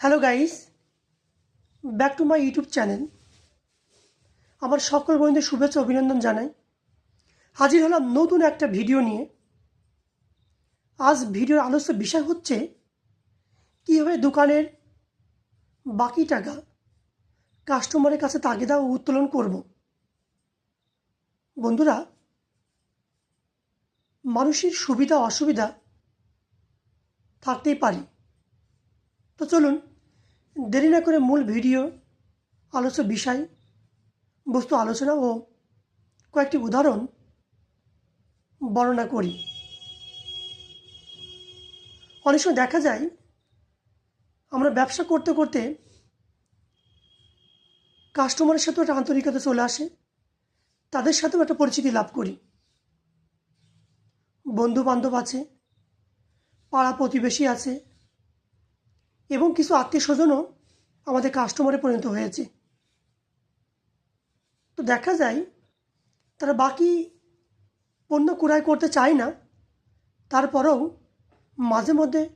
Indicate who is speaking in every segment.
Speaker 1: Hello guys back to my YouTube channel আমার সকল বন্ধুদের শুভেচ্ছা অভিনন্দন জানাই। হাজির হলাম নতুন একটা ভিডিও নিয়ে। আজ ভিডিওর আলোচ্য বিষয় হচ্ছে, কীভাবে দোকানের বাকি টাকা কাস্টমারের কাছে তাগিদা ও উত্তোলন করব। বন্ধুরা, মানুষের সুবিধা অসুবিধা থাকতেই পারে। তো চলুন দেরি না করে মূল ভিডিও, আলোচ্য বিষয়, বস্তু আলোচনা ও কয়েকটি উদাহরণ বর্ণনা করি। অনেক সময় দেখা যায়, আমরা ব্যবসা করতে করতে কাস্টমারের সাথেও একটা আন্তরিকতা চলে আসে, তাদের সাথেও একটা পরিচিতি লাভ করি। বন্ধু বান্ধব আছে পাড়া প্রতিবেশী আছে এবং কিছু আত্মীয় স্বজনও আমাদের কাস্টমারে পরিণত হয়েছে। তো দেখা যায়, তারা বাকি পণ্য ক্রয় করতে চায় না, তারপরেও মাঝে মধ্যে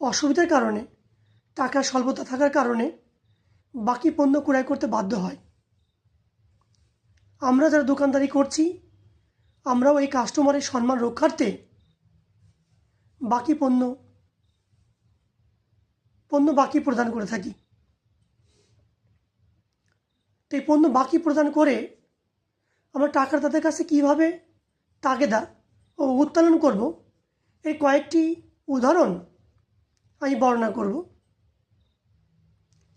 Speaker 1: অসুবিধার কারণে, টাকার স্বল্পতা থাকার কারণে বাকি পণ্য ক্রয় করতে বাধ্য হয়। আমরা যারা দোকানদারি করছি, আমরাও এই কাস্টমারের সম্মান রক্ষার্থে বাকি পণ্য পণ্য বাকি প্রদান করে থাকি। তো এই পণ্য বাকি প্রদান করে আমরা টাকার তাদের কাছে কীভাবে তাগেদা ও উত্তোলন করব, এই কয়েকটি উদাহরণ আমি বর্ণনা করব।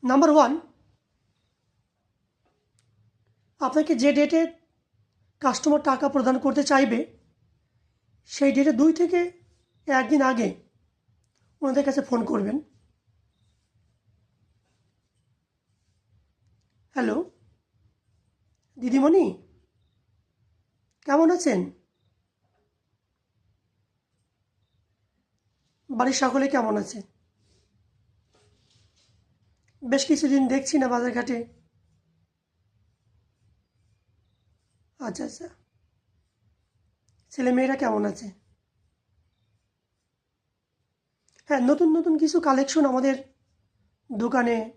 Speaker 1: নাম্বার ওয়ান, আপনাকে যে ডেটে কাস্টমার টাকা প্রদান করতে চাইবে, সেই ডেটে দুই থেকে একদিন আগে ওনাদের কাছে ফোন করবেন। হ্যালো? দিদিমণি? কেমন আছেন? বাড়ির সকলে কেমন আছে? বেশ কিছুদিন দেখছি না বাজারঘাটে। আচ্ছা আচ্ছা। ছেলে মেয়েরা কেমন আছে? হ্যাঁ নতুন নতুন কিছু কালেকশন আমাদের দোকানে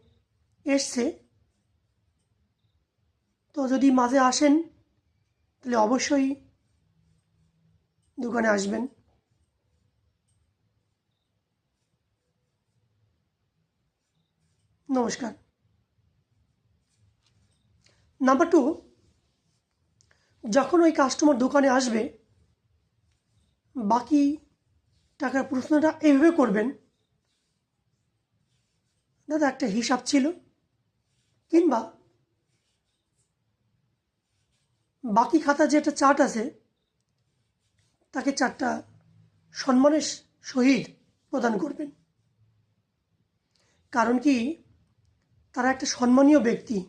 Speaker 1: এসছে। তো যদি মাঝে আসেন, তাহলে অবশ্যই দোকানে আসবেন। নমস্কার। নাম্বার টু, যখন ওই কাস্টমার দোকানে আসবে, বাকি টাকার প্রশ্নটা এইভাবে করবেন। দাদা, একটা হিসাব ছিল, কিংবা বাকি খাতা যে একটা চার্ট আছে, তাকে চারটা সম্মানের সহিত প্রদান করবেন। কারণ কি, তারা একটা সম্মানীয় ব্যক্তি।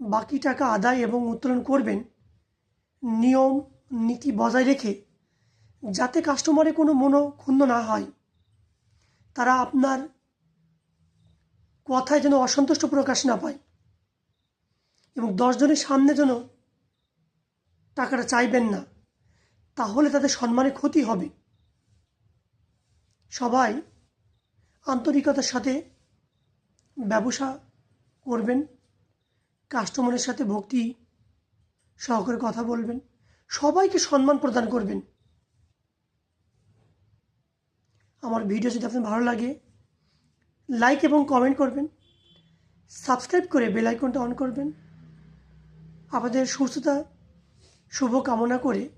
Speaker 1: বাকি টাকা আদায় এবং উত্তোলন করবেন, নিয়ম, নীতি বজায় রেখে, যাতে কাস্টমারে কোনো মনো ক্ষুণ্ণ না হয়। তারা আপনার কথায় যেন অসন্তুষ্ট প্রকাশ না পায়। এবং দশজনের সামনে যেন টাকাটা চাইবেন না, তাহলে তাদের সম্মানে ক্ষতি হবে। সবাই আন্তরিকতার সাথে ব্যবসা করবেন, কাস্টমারের সাথে ভক্তি সহকারে কথা বলবেন, সবাইকে সম্মান প্রদান করবেন। আমার ভিডিও যদি আপনার ভালো লাগে লাইক এবং কমেন্ট করবেন সাবস্ক্রাইব করে বেল আইকনটা অন করবেন। আপনাদের সুস্থতা শুভ কামনা করে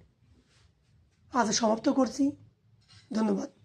Speaker 1: আজ সমাপ্ত করছি। ধন্যবাদ।